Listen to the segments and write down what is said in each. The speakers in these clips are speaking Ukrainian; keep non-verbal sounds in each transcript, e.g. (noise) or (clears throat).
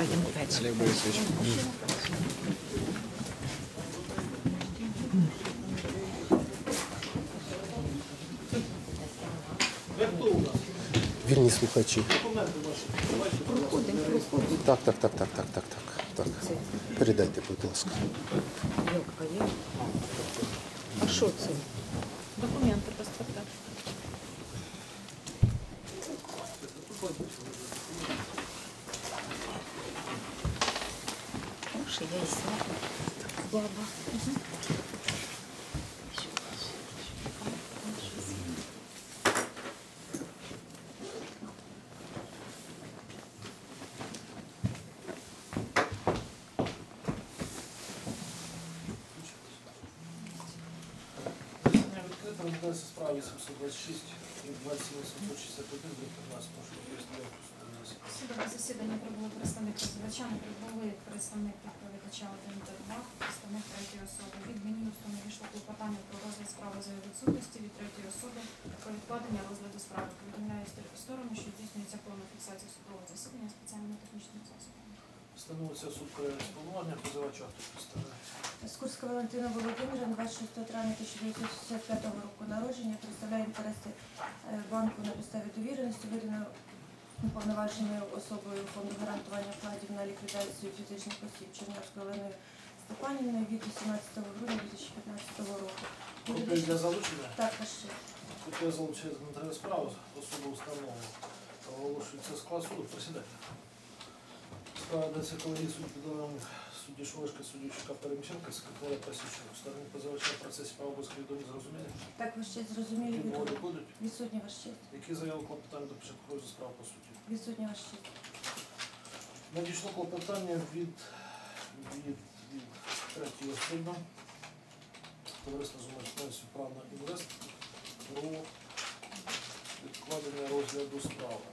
Янковець. Олег Борисович. Вільні слухачі. Проходимо, проходимо. Так, так, так, так, так, так, так. так. Передайте, будь ласка. Йолка є. А що це? Документи паспорта. І сяду. Баба. Засідання відкрито розглядається справа 826 від 2761 до 15. Прошу пояснити судове засідання. Прибули представник позивача, не прибули представник відповідача один два, представник третьої особи. Від мені установи надійшло клопотання про розгляд справи за відсутності від третьої особи про відкладення розгляду справи. Повідомляю сто- сторону, що здійснюється повна фіксація судового засідання спеціальними технічними засобами. Встановиться суд порядок спілкування позивача, хто представляє. Скурська Валентина Володимирівна, 26 травня 1965 року народження, представляє інтереси е, банку на підставі довіреності, видано уповноваженою особою фонду гарантування вкладів на ліквідацію фізичних осіб Чернявської Оленою Степанівною від 18 грудня 2015 року. Копія для залучення. Також ще. Копія залучення з матеріалу справи особи установи. Оголошується склад суду. Присідайте. Справа йдеться колегії судді підлеглих судді Швошка, судді Чука Перемченка, секретаря Пасічного. Сторони позивача в процесі права без відомі зрозумілі. Також ще зрозумілі Відводи будуть. відсутні ваш честь. Які заяви клопотання до початку справи по суті? Відсутні ваш. Надійшло клопотання від, від, від третьої особи товариства з правна інвест про відкладення розгляду справи.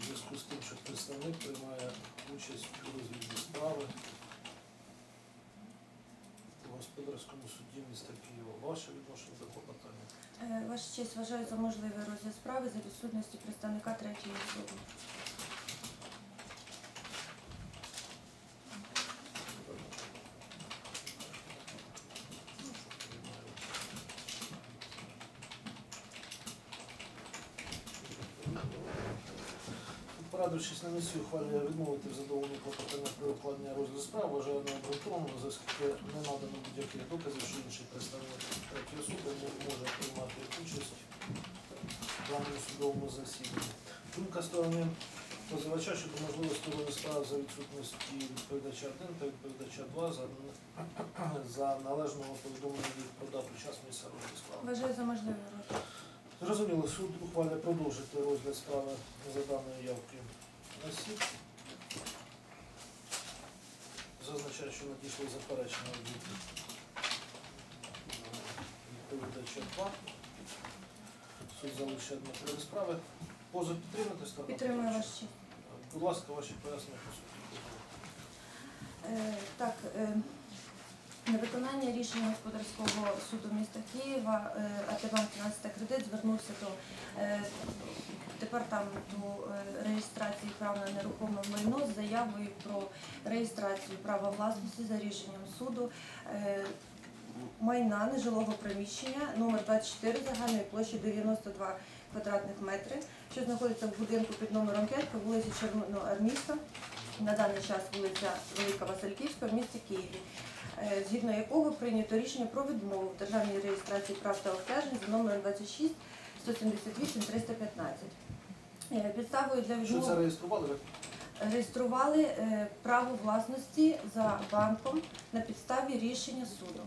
У зв'язку з тим, що представник приймає участь у розгляді справи господарському суді міста Києва. Ваше відношення до клопотання? Е, Ваша честь вважаю за можливий розгляд справи за відсутності представника третьої особи. Порадившись на місці, ухвалює відмовити в задоволенні клопотання про укладення розгляду справи, вважає необґрунтованим, оскільки не надано будь-яких доказів, що інший представник третьої особи не може приймати участь в даному судовому засіданні. Думка сторони позивача щодо можливості розгляду справи за відсутності відповідача 1 та відповідача 2 за, (clears throat) за належного повідомлення про дату час місця розгляду справи. Вважаю за розгляд. Зрозуміло, суд ухвалює продовжити розгляд справи за даною явки осіб. Зазначаю, що надійшли заперечення від відповідача 2. Суд залишає матеріали справи. Позов підтримати сторона? Підтримую честь. Будь ласка, ваші пояснення по суті. Е, Так, е, на виконання рішення господарського суду міста Києва е, АТ та кредит звернувся до е, департаменту е, реєстрації прав на нерухоме майно з заявою про реєстрацію права власності за рішенням суду майна нежилого приміщення номер 24 загальної площі 92 квадратних метри, що знаходиться в будинку під номером 5 по вулиці Червоноармійська, на даний час вулиця Велика Васильківська в місті Києві, згідно якого прийнято рішення про відмову в державній реєстрації прав та обтяжень за номером 26 178 315. Е, Підставою для Що це реєстрували? реєстрували е, право власності за банком на підставі рішення суду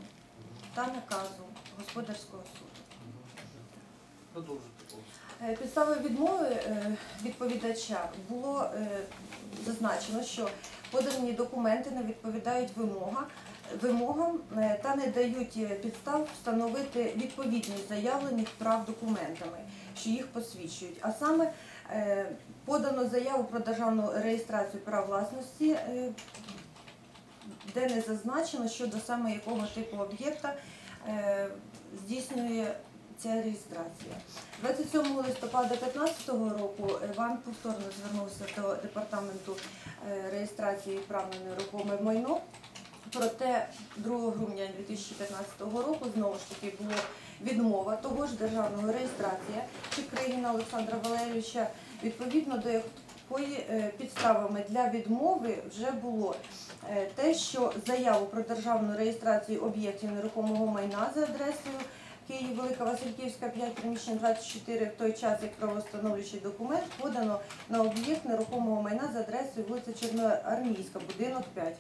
та наказу господарського суду. Е, Підставою відмови е, відповідача було е, зазначено, що подані документи не відповідають вимога, вимогам е, та не дають е, підстав встановити відповідність заявлених прав документами, що їх посвідчують. А саме е, подано заяву про державну реєстрацію прав власності, де не зазначено щодо саме якого типу об'єкта здійснює ця реєстрація. 27 листопада 2015 року банк повторно звернувся до департаменту реєстрації прав на нерухоме майно. Проте 2 грудня 2015 року знову ж таки була відмова того ж державного реєстрація Чекригіна Олександра Валерійовича, відповідно до якої е, підставами для відмови вже було е, те, що заяву про державну реєстрацію об'єктів нерухомого майна за адресою Київ, Велика Васильківська, 5, приміщення 24, в той час як правоустановлюючий документ подано на об'єкт нерухомого майна за адресою вулиця Черноармійська, будинок 5.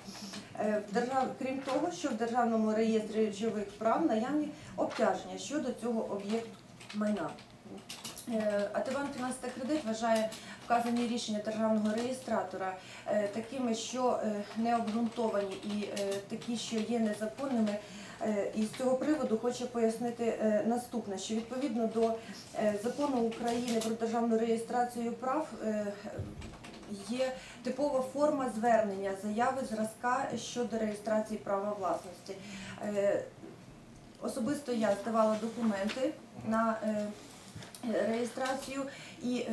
Е, держав... Крім того, що в Державному реєстрі речових прав наявні обтяження щодо цього об'єкту майна. Е, Ативан Фінанс та кредит вважає вказані рішення державного реєстратора е, такими, що не обґрунтовані і такі, що є незаконними. Е, І з цього приводу хочу пояснити е, наступне, що відповідно до е, закону України про державну реєстрацію прав є типова форма звернення заяви зразка щодо реєстрації права власності. Особисто я здавала документи на реєстрацію і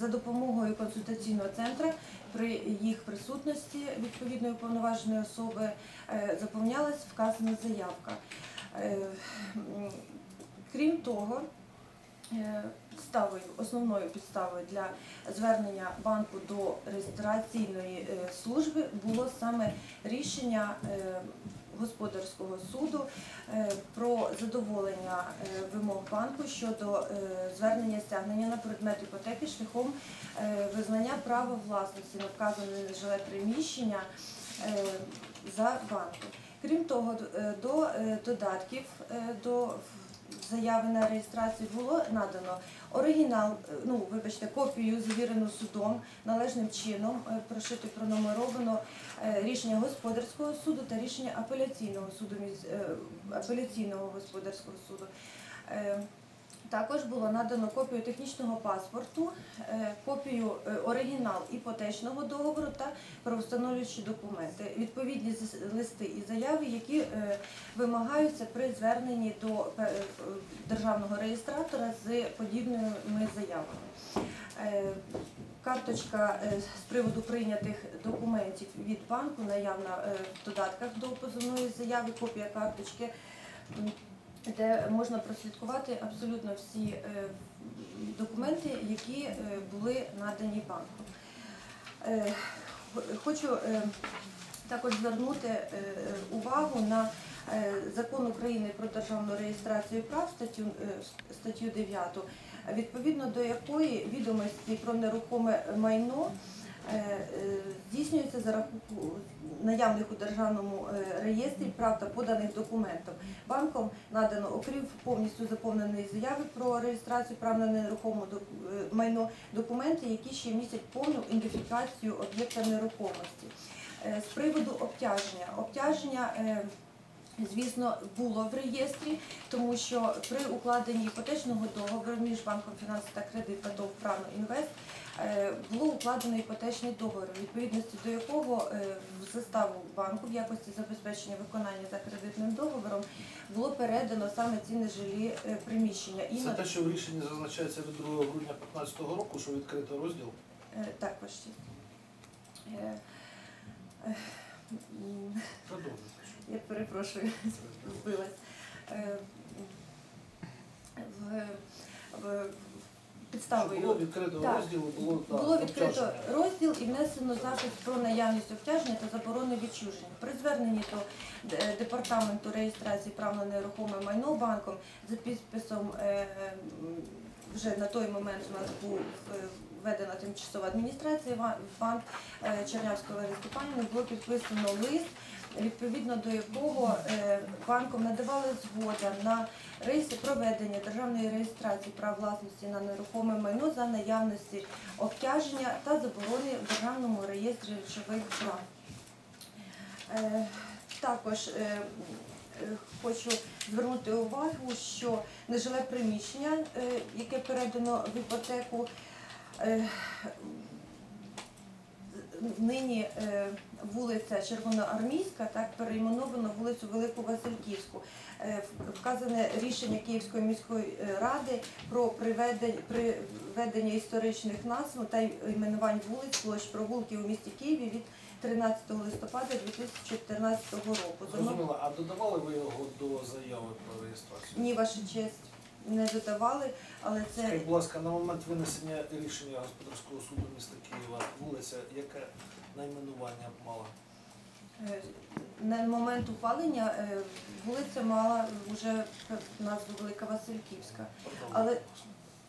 за допомогою консультаційного центру при їх присутності відповідної уповноваженої особи е, заповнялась вказана заявка. Е, Крім того, е, підставою, основною підставою для звернення банку до реєстраційної е, служби було саме рішення е, господарського суду е, про задоволення е, вимог банку щодо е, звернення стягнення на предмет іпотеки шляхом визнання права власності на вказане нежиле приміщення за банком. Крім того, до додатків до заяви на реєстрацію було надано оригінал, ну вибачте, копію завірену судом належним чином, прошито пронумеровано рішення господарського суду та рішення апеляційного суду е, апеляційного господарського суду. Е, Також було надано копію технічного паспорту, е, копію е, оригінал іпотечного договору та правоустановлюючі документи, відповідні листи і заяви, які е, вимагаються при зверненні до е, е, державного реєстратора з подібними заявами. Е, Карточка е, з приводу прийнятих документів від банку наявна е, в додатках до позовної заяви, копія карточки, де можна прослідкувати абсолютно всі документи, які були надані банку. Хочу також звернути увагу на закон України про державну реєстрацію прав, статтю 9, відповідно до якої відомості про нерухоме майно е, е, здійснюється за рахунку наявних у державному е, реєстрі прав та поданих документів. Банком надано, окрім повністю заповненої заяви про реєстрацію прав на нерухоме майно, документи, які ще містять повну ідентифікацію об'єкта нерухомості. З приводу обтяження. Обтяження, звісно, було в реєстрі, тому що при укладенні іпотечного договору між банком фінансів та кредит та ТОВ «Правно Інвест е, було укладено іпотечний договор, у відповідності до якого е, в заставу банку в якості забезпечення виконання за кредитним договором було передано саме ці нежилі е, приміщення. І Це те, що в рішенні зазначається від 2 грудня 2015 року, що відкрито розділ. Так, почти. Продовжуйте. Я перепрошую, збилась. Е, В, підставою було відкрито Так. розділ, було, було відкрито розділ і внесено запит про наявність обтяження та заборони відчуження. При зверненні до департаменту реєстрації прав на нерухоме майно банком за підписом е, вже на той момент у нас був е, введена тимчасова адміністрація банк Чернявської Олеги Степанівни було підписано лист, відповідно до якого е, банком надавали згода на реєстр проведення державної реєстрації прав власності на нерухоме майно за наявності обтяження та заборони в державному реєстрі речових прав. Е, Також е, хочу звернути увагу, що нежиле приміщення, яке передано в іпотеку, нині е, вулиця Червоноармійська, так перейменовано вулицю Велику Васильківську. Е, Вказане рішення Київської міської е, ради про приведення, приведення історичних назв та іменувань вулиць, площ прогулки у місті Києві від 13 листопада 2014 року. Зрозуміло, а додавали ви його до заяви про реєстрацію? Ні, ваша честь, не додавали, але це Скажіть, будь ласка, на момент винесення рішення господарського суду міста Києва, вулиця, яке найменування мала? Е, На момент ухвалення е, вулиця мала вже назву Велика Васильківська, але,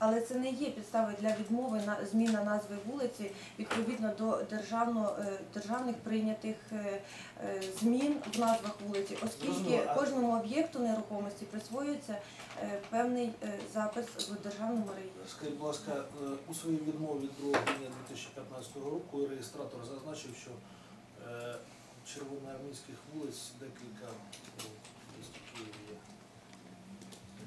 але це не є підставою для відмови на зміна назви вулиці відповідно до державно, е, державних прийнятих е, е, змін в назвах вулиці, оскільки кожному об'єкту нерухомості присвоюється певний запис в державному реєстрі. Скажіть, будь ласка, у своїй відмові від 2 грудня 2015 року реєстратор зазначив, що червоноармійських вулиць декілька у місті Києві є.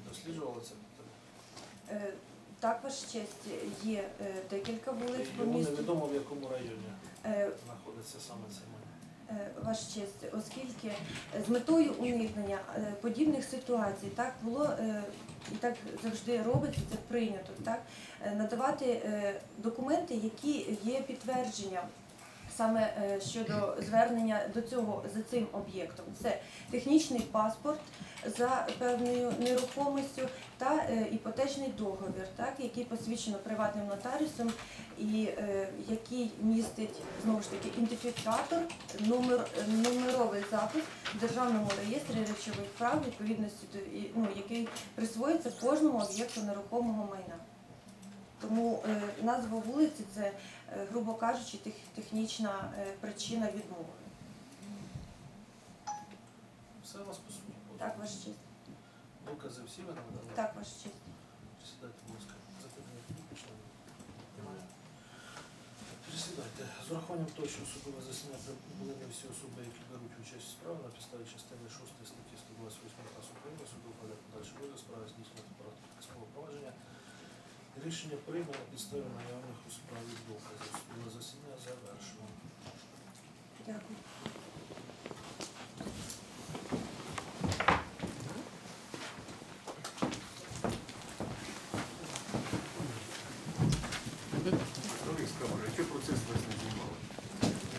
Досліджували це питання? Е, Також честь є е, декілька вулиць по Йому місту. невідомо в якому районі Е, знаходиться саме цей майдан. Е, Ваш честь, оскільки з метою уникнення е, подібних ситуацій так було е, і так завжди робиться, це прийнято, так е, надавати е, документи, які є підтвердженням саме е, щодо звернення до цього за цим об'єктом. Це технічний паспорт за певною нерухомістю та е, іпотечний договір, так який посвідчено приватним нотаріусом і е, який містить знову ж таки ідентифікатор, номер, номеровий запис в державному реєстрі речових прав відповідності до ну, який присвоїться кожному об'єкту нерухомого майна. Тому назва вулиці це, грубо кажучи, тех, технічна е, причина відмови. Все у вас по суті. Так, ваш честь. Докази всі ви надали? Так, ваш честь. Присідайте, будь ласка. Запитання. Присідайте. З урахуванням того, що судове засідання прибули не всі особи, які беруть участь в справі на підставі частини 6 статті 128 КАС України, суду подальший розгляд справи Рішення прийняли підстави наявних у справі доказів. Засідання завершено. Дякую.